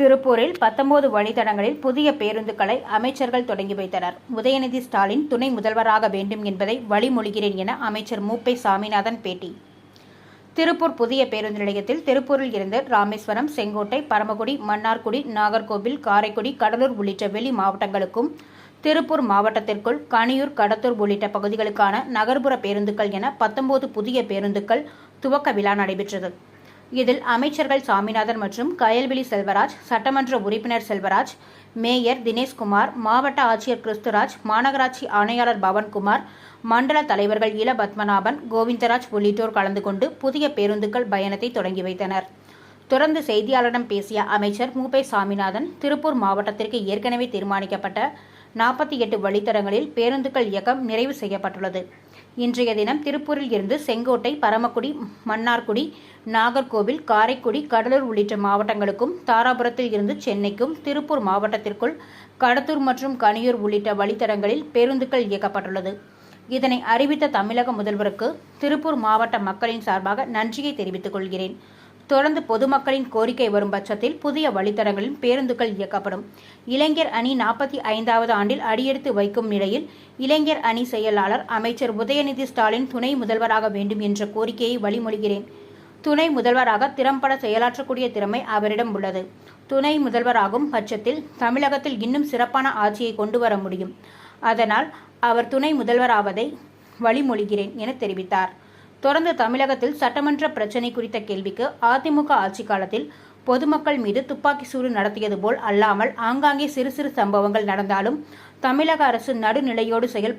திருப்பூரில் பத்தொன்பது வழித்தடங்களில் புதிய பேருந்துகளை அமைச்சர்கள் தொடங்கி வைத்தனர். உதயநிதி ஸ்டாலின் துணை முதல்வராக வேண்டும் என்பதை வழிமொழிகிறேன் என அமைச்சர் மூப்பை சாமிநாதன் பேட்டி. திருப்பூர் புதிய பேருந்து நிலையத்தில் திருப்பூரில் இருந்து ராமேஸ்வரம் செங்கோட்டை பரமக்குடி மன்னார்குடி நாகர்கோவில் காரைக்குடி கடலூர் உள்ளிட்ட வெளி மாவட்டங்களுக்கும் திருப்பூர் மாவட்டத்திற்குள் கனியூர் கடத்தூர் உள்ளிட்ட பகுதிகளுக்கான நகர்ப்புற பேருந்துகள் என பத்தொன்பது புதிய பேருந்துகள் துவக்க விழா நடைபெற்றது. இதில் அமைச்சர்கள் சாமிநாதன் மற்றும் கயல்விழி செல்வராஜ் சட்டமன்ற உறுப்பினர் செல்வராஜ் மேயர் தினேஷ்குமார் மாவட்ட ஆட்சியர் கிறிஸ்துராஜ் மாநகராட்சி ஆணையாளர் பவன்குமார் மண்டல தலைவர்கள் இள பத்மநாபன் கோவிந்தராஜ் உள்ளிட்டோர் கலந்து கொண்டு புதிய பேருந்துகள் பயணத்தை தொடங்கி வைத்தனர். தொடர்ந்து செய்தியாளரிடம் பேசிய அமைச்சர் மூபை சாமிநாதன் திருப்பூர் மாவட்டத்திற்கு ஏற்கனவே தீர்மானிக்கப்பட்ட நாற்பத்தி எட்டு வழித்தடங்களில் பேருந்துகள் இயக்கம் நிறைவு செய்யப்பட்டுள்ளது. இன்றைய தினம் திருப்பூரில் இருந்து செங்கோட்டை பரமக்குடி மன்னார்குடி நாகர்கோவில் காரைக்குடி கடலூர் உள்ளிட்ட மாவட்டங்களுக்கும் தாராபுரத்தில் இருந்து சென்னைக்கும் திருப்பூர் மாவட்டத்திற்குள் கடத்தூர் மற்றும் கனியூர் உள்ளிட்ட வழித்தடங்களில் பேருந்துகள் இயக்கப்பட்டுள்ளது. இதனை அறிவித்த தமிழக முதல்வருக்கு திருப்பூர் மாவட்ட மக்களின் சார்பாக நன்றியை தெரிவித்துக் கொள்கிறேன். தொடர்ந்து பொதுமக்களின் கோரிக்கை வரும் பட்சத்தில் புதிய வழித்தடங்களில் பேருந்துகள் இயக்கப்படும். இளைஞர் அணி நாற்பத்தி ஐந்தாவது ஆண்டில் அடியெடுத்து வைக்கும் நிலையில் இளைஞர் அணி செயலாளர் அமைச்சர் உதயநிதி ஸ்டாலின் துணை முதல்வராக வேண்டும் என்ற கோரிக்கையை வழிமொழிகிறேன். துணை முதல்வராக திறம்பட செயலாற்றக்கூடிய திறமை அவரிடம் உள்ளது. துணை முதல்வராகும் பட்சத்தில் தமிழகத்தில் இன்னும் சிறப்பான ஆட்சியை கொண்டு வர முடியும். அதனால் அவர் துணை முதல்வராவதை வழிமொழிகிறேன் என தெரிவித்தார். தொடர்ந்து தமிழகத்தில் சட்டமன்ற பிரச்சினை குறித்த கேள்விக்கு அதிமுக ஆட்சி காலத்தில் பொதுமக்கள் மீது துப்பாக்கி சூடு நடத்தியது போல் அல்லாமல் ஆங்காங்கே சிறு சிறு சம்பவங்கள் நடந்தாலும் தமிழக அரசு நடுநிலையோடு செயல்பட